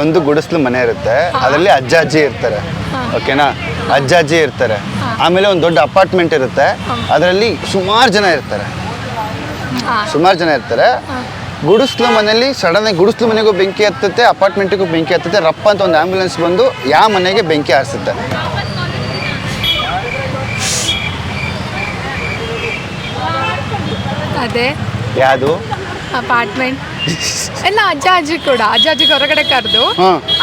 ಒಂದು ಗುಡಿಸ್ಲು ಮನೆ ಇರುತ್ತೆ. ಅದರಲ್ಲಿ ಅಜ್ಜ ಅಜ್ಜಿ ಇರ್ತಾರೆ. ಓಕೆನಾ ಅಜ್ಜ ಅಜ್ಜಿ ಇರ್ತಾರೆ. ಆಮೇಲೆ ಒಂದು ದೊಡ್ಡ ಅಪಾರ್ಟ್ಮೆಂಟ್ ಇರುತ್ತೆ. ಅದರಲ್ಲಿ ಸುಮಾರು ಜನ ಇರ್ತಾರೆ. ಸುಮಾರು ಜನ ಇರ್ತಾರೆ. ಗುಡಿಸ್ಲು ಮನೆಯಲ್ಲಿ ಸಡನ್ ಆಗಿ ಗುಡಿಸ್ಲು ಮನೆಗೂ ಬೆಂಕಿ ಹತ್ತುತ್ತೆ ಅಪಾರ್ಟ್ಮೆಂಟಿಗೂ ಬೆಂಕಿ ಹತ್ತುತ್ತೆ ರಪ್ಪ ಅಂತ ಒಂದು ಆಂಬ್ಯುಲೆನ್ಸ್ ಬಂದು ಯಾವ ಮನೆಗೆ ಬೆಂಕಿ ಹಾರಿಸುತ್ತೆ. ಅದೇ. ಯಾವುದು ಅಪಾರ್ಟ್ಮೆಂಟ್ ಎಲ್ಲ ಅಜ್ಜ ಅಜ್ಜಿ ಕೂಡ ಅಜ್ಜ ಅಜ್ಜಿಗೆ ಹೊರಗಡೆ ಕರೆದು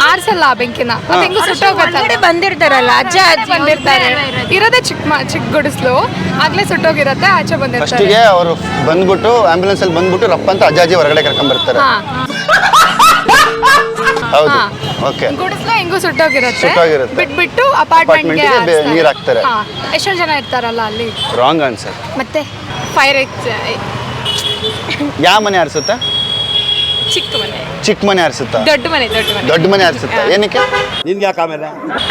ಆರ್ಸಲ್ಲ ಆ ಬೆಂಕಿನ ಮತ್ತೆ ಹೆಂಗು ಸುಟ್ಟೋಗುತ್ತೆ ಬಂದಿರ್ತಾರಲ್ಲ ಅಜ್ಜ ಅಜ್ಜಿ ಬಂದಿರ್ತಾರೆ ಇರೋದೇ ಚಿಕ್ಕ ಮ- ಚಿಕ್ಕ ಗುಡಿಸ್ಲು ಆಗ್ಲೇ ಸುಟ್ಟೋಗಿರತ್ತೆ ಆಚೆ ಬಂದಿರ್ತಾರೆ ಫಸ್ಟಿಗೆ ಅವರು ಬಂದ್ಬಿಟ್ಟು ಆಂಬ್ಯುಲೆನ್ಸ್ ಅಲ್ಲಿ ಬಂದ್ಬಿಟ್ಟು ರಪ್ಪ ಅಂತ ಅಜ್ಜಾಜಿ ಹೊರಗಡೆ ಕರ್ಕೊಂಡ್ ಬರ್ತಾರೆ. ಹಾ. ಹೌದು. ಹಾ. ಓಕೆ. ಗುಡಿಸ್ಲು ಹೆಂಗು ಸುಟ್ಟೋಗಿರತ್ತೆ? ಸುಟ್ಟೋಗಿರತ್ತೆ. ಬಿಟ್ಬಿಟ್ಟು ಅಪಾರ್ಟ್ಮೆಂಟ್ಗೆ Apartment ಗೆ ಬೆ- ನೀರ್ ಹಾಕ್ತಾರೆ. ಎಷ್ಟೊಂದು ಜನ ಇರ್ತಾರಲ್ಲ ಅಲ್ಲಿ? ರಾಂಗ್ ಆನ್ಸರ್ ಮತ್ತೆ? ಫೈರ್ ಯಾವ ಮನೆ ಹಾರಿಸುತ್ತೆ ಚಿಕ್ಕ ಮನೆ. ಚಿಕ್ಕ ಮನೆ ಹರಿಸುತ್ತಾ ದೊಡ್ಡ ಮನೆ ದೊಡ್ಡ ಮನೆ. ದೊಡ್ಡ ಮನೆ ಏನಕ್ಕೆ? ನಿನ್ಗೆ ಯಾಕೆ ಆಮೇಲೆ?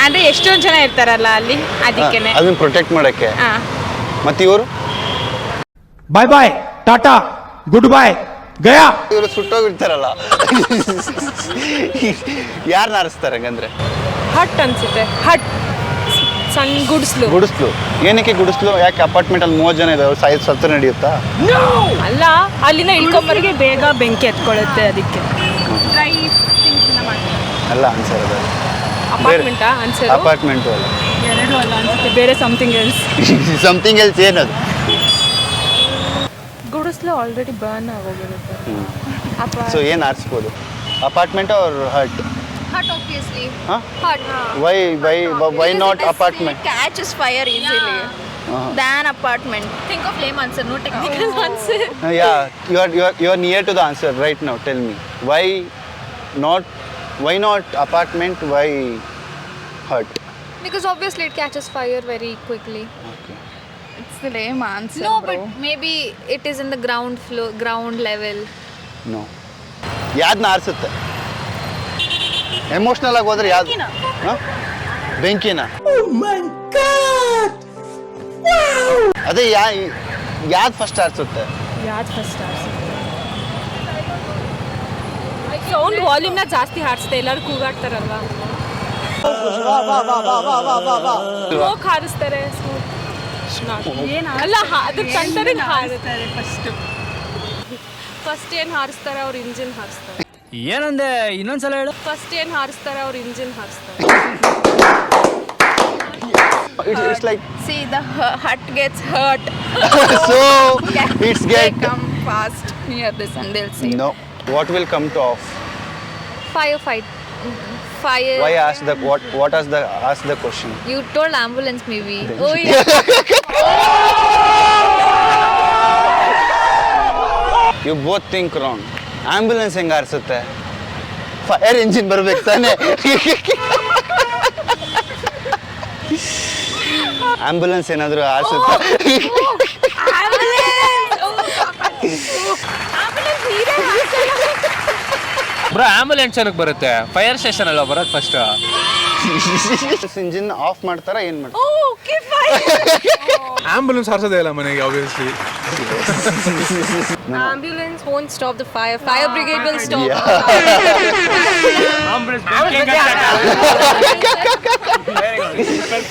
ಅಂದ್ರೆ ಎಷ್ಟೊಂದ್ ಜನ ಇರ್ತಾರಲ್ಲ ಅಲ್ಲಿ ಅದಕ್ಕೆ ಅದನ್ನ ಪ್ರೊಟೆಕ್ಟ್ ಮಾಡಕ್ಕೆ. ಹಾ. ಮತ್ತೆ ಇವರು? Bye bye tata good bye Gaya ಇವರು ಸುಟ್ಟೋಗಿರ್ತಾರಲ್ಲ. ಯಾರನ್ನ ಹರಿಸ್ತಾರೆ ಹಂಗಂದ್ರೆ? ಹಟ್ ಅನ್ಸುತ್ತೆ ಹಟ್. ಸಣ್ಣ ಗುಡಿಸ್ಲು. ಗುಡಿಸ್ಲು. ಏನಕ್ಕೆ ಗುಡಿಸ್ಲು? ಯಾಕೆ ಅಪಾರ್ಟ್ಮೆಂಟ್ ಅಲ್ಲಿ ಮೂವತ್ತು ಜನ ಇದಾವೆ ಸಾಯಿ ಸತ್ರ ನಡೆಯುತ್ತಾ? ಅಲ್ಲ ಅಲ್ಲಿನ ಇಳ್ಕೊಂಬರಿಗೆ ಬೇಗ ಬೆಂಕಿ ಎತ್ಕೊಳ್ಳುತ್ತೆ ಅದಕ್ಕೆ. ಅಲ್ಲ ಆನ್ಸರ್ ಅದು. ಅಪಾರ್ಟ್ಮೆಂಟಾ ಅನ್ಸರು ಅಪಾರ್ಟ್ಮೆಂಟು ಅಲ್ಲ. ಎರಡು ಅಲ್ಲ ಅನ್ಸುತ್ತೆ. ಬೇರೆ ಸಮಥಿಂಗ್ ಎಲ್ಸ್ ಸಮಥಿಂಗ್ ಎಲ್ಸ್ ಏನದು? ಗುಡಿಸ್ಲು ಆಲ್ರೆಡಿ ಬರ್ನ್ ಆಗೋಗಿರುತ್ತೆ. ಸೊ ಏನು ಆರಿಸ್ಬೋದು? ಅಪಾರ್ಟ್ಮೆಂಟ್ ಅವ್ರ ಹರ್ಟ್ ಹಟ್ ಆಬ್ವಿಯಸ್ಲಿ ಹಾಂ hut why why why not apartment catches fire easily than apartment. Think of lame answer no technical answer yeah you are you are you are near to the answer right now tell me why not why not apartment why hurt Because obviously it catches fire very quickly. It's the lame answer. No, bro. but maybe it is in the ground floor, ground level. no ಯಾವ್ದನ್ನ ಆರಿಸುತ್ತೆ emotional ಆಗಿ ಹೋದ್ರೆ ಯಾವ್ದು? ಬೆಂಕಿನ. ಅದೇ ಯಾ ಯಾವ್ದು first ಆರಿಸುತ್ತೆ ಯಾವ್ದು first sound ವಾಲ್ಯೂಮ್ನ ಜಾಸ್ತಿ ಹಾರಿಸ್ತೆ ಎಲ್ಲರೂ ಕೂಗಾಡ್ತಾರಲ್ವಾ? Smoke ಹಾರಿಸ್ತಾರೆ ಅಲ್ಲ ಅದ್ರ ತಂಟನೆ ಹಾರಿಸ್ತಾರೆ. ಫಸ್ಟ್ ಫಸ್ಟ್ ಏನು ಹಾರಿಸ್ತಾರೆ? ಅವ್ರ ಇಂಜಿನ್ ಹಾರಿಸ್ತಾರೆ. ಏನಂದೆ ಇನ್ನೊಂದ್ಸಲ ಹೇಳು ಫಸ್ಟ್ ಏನು ಹಾರಿಸ್ತಾರೆ ಅವ್ರ ಇಂಜಿನ್ ಹಾರಿಸ್ತಾರೆ it's it's like See, the hu- hut gets hurt. So it's They get come fast near this and they'll say. No what will come to of Fire fight. Fire. Why as the what what as the as the question You told ambulance maybe. Oh yeah. You both think wrong Ambulance ಹೆಂಗೆ ಆರಿಸುತ್ತೆ? Fire engine ಬರ್ಬೇಕು ತಾನೆ? Ambulance ಏನಾದರೂ ಆರಿಸುತ್ತೆ? Bro ambulance ಏನಕ್ಕೆ ಬರುತ್ತೆ? Fire station ಅಲ್ಲ ಬರೋದು first engine of ಮಾಡ್ತಾರಾ ಏನು ಮಾಡ್ತಾರೆ ಆಂಬುಲೆನ್ಸ್ ಹಾರ್ಸೋದೇ ಇಲ್ಲ ಮನೆಗೆ obviously ambulance won't stop the fire. Fire brigade will stop.